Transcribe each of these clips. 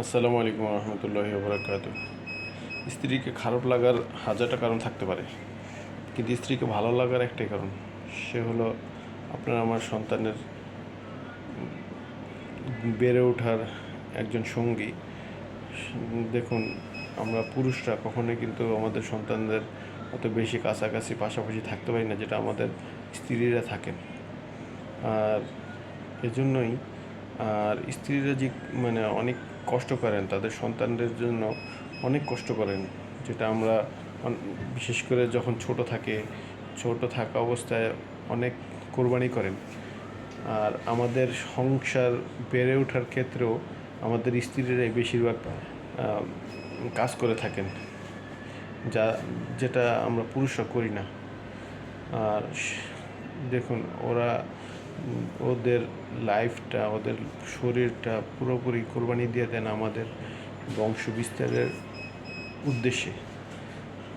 আসসালামু আলাইকুম রহমতুল্লাহ বরাকাত স্ত্রীকে খারাপ লাগার হাজারটা কারণ থাকতে পারে, কিন্তু স্ত্রীকে ভালো লাগার একটাই কারণ, সে হলো আপনার আমার সন্তানের বেড়ে ওঠার একজন সঙ্গী। দেখুন, আমরা পুরুষরা কখনোই কিন্তু আমাদের সন্তানদের অত বেশি কাছাকাছি, পাশাপাশি থাকতে পারি না, যেটা আমাদের স্ত্রীরা থাকেন। আর এজন্যই আর স্ত্রীরা যে মানে অনেক কষ্ট করেন, তাদের সন্তানদের জন্য অনেক কষ্ট করেন। যেটা আমরা বিশেষ করে যখন ছোট থাকে, ছোট থাকা অবস্থায় অনেক কোরবানি করেন। আর আমাদের সংসার বেড়ে ওঠার ক্ষেত্রেও আমাদের স্ত্রীরাই বেশিরভাগ কাজ করে থাকেন। যা, যেটা আমরা পুরুষরা করি না। আর দেখুন, ওরা ওদের লাইফটা, ওদের শরীরটা পুরোপুরি কোরবানি দিয়ে দেন আমাদের বংশ বিস্তারের উদ্দেশ্যে।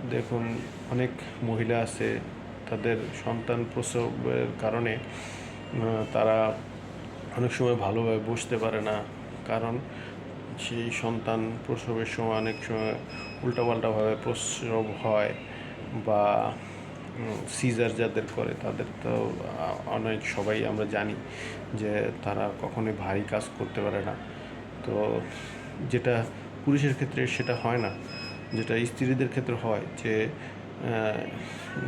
দেখুন, অনেক মহিলা আছে, তাদের সন্তান প্রসবের কারণে তারা অনেক সময় ভালোভাবে বসতে পারে না। কারণ সেই সন্তান প্রসবের সময় অনেক সময় উল্টাপাল্টাভাবে প্রসব হয় বা সিজার যাদের করে, তাদের তো অনেক সবাই আমরা জানি যে তারা কখনোই ভারী কাজ করতে পারে না। তো যেটা পুরুষের ক্ষেত্রে সেটা হয় না, যেটা স্ত্রীদের ক্ষেত্রে হয় যে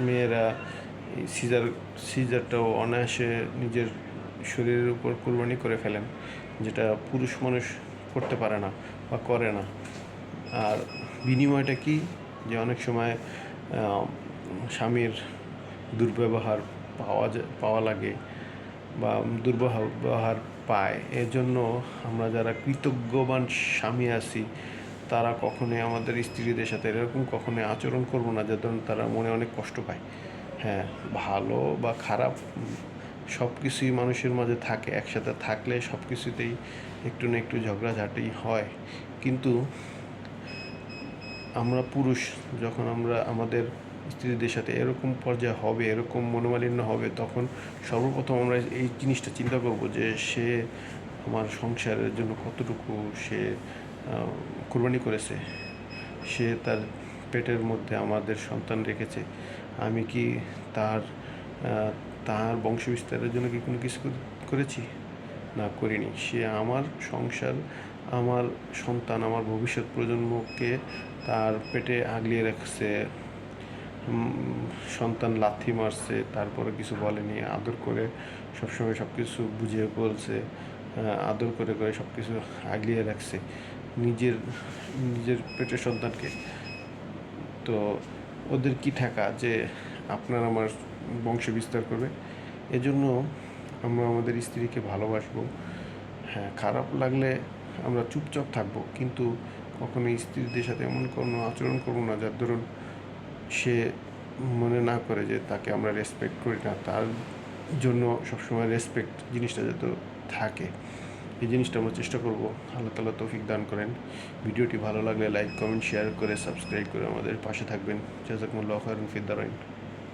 মেয়েরা সিজার, সিজারটাও অনায়াসে নিজের শরীরের উপর কোরবানি করে ফেলেন, যেটা পুরুষ মানুষ করতে পারে না বা করে না। আর বিনিময়টা কি? যে অনেক সময় স্বামীর দুর্ব্যবহার পাওয়া যায় পাওয়া লাগে বা দুর্ব্যবহার পায়। এজন্য আমরা যারা কৃতজ্ঞবান স্বামী আছি, তারা কখনোই আমাদের স্ত্রীদের সাথে এরকম কখনোই আচরণ করব না, যাতে তারা মনে অনেক কষ্ট পায়। হ্যাঁ ভালো বা খারাপ সব কিছুই মানুষের মাঝে থাকে, একসাথে থাকলে সব কিছুতেই একটু না একটু ঝগড়াঝাটি হয়। কিন্তু আমরা পুরুষ, যখন আমরা আমাদের স্ত্রীদের সাথে এরকম পর্যায়ে হবে, এরকম মনোমালিন্য হবে, তখন সর্বপ্রথম আমরা এই জিনিসটা চিন্তা করব যে সে আমার সংসারের জন্য কতটুকু সে কোরবানি করেছে। সে তার পেটের মধ্যে আমাদের সন্তান রেখেছে। আমি কি তার তার বংশ বিস্তারের জন্য কি কোনো কিছু করেছি? না, করিনি। সে আমার সংসার, আমার সন্তান, আমার ভবিষ্যৎ প্রজন্মকে তার পেটে আগলিয়ে রাখছে। সন্তান লাথি মারছে, তারপরে কিছু বলেনি, আদর করে সবসময় সব কিছু বুঝিয়ে বলছে আদর করে করে সব কিছু আগলিয়ে রাখছে নিজের নিজের পেটের সন্তানকে। তো ওদের কি ঠাকা যে আপনার আমার বংশ বিস্তার করবে? এজন্য আমরা আমাদের স্ত্রীকে ভালোবাসবো। হ্যাঁ খারাপ লাগলে আমরা চুপচাপ থাকব, কিন্তু কখনো স্ত্রীদের সাথে এমন কোনো আচরণ করব না, যার ধরুন সে মনে না করে যে তাকে আমরা রেসপেক্ট করি না, তার জন্য সবসময় রেসপেক্ট জিনিসটা যত থাকে। এই জিনিসটা আমরা চেষ্টা করব। আল্লাহ তালা তৌফিক দান করেন। ভিডিওটি ভালো লাগলে লাইক কমেন্ট শেয়ার করে সাবস্ক্রাইব করে আমাদের পাশে থাকবেন। জাজাকুমুল্লাহ খায়রুন ফিদ্দারাইন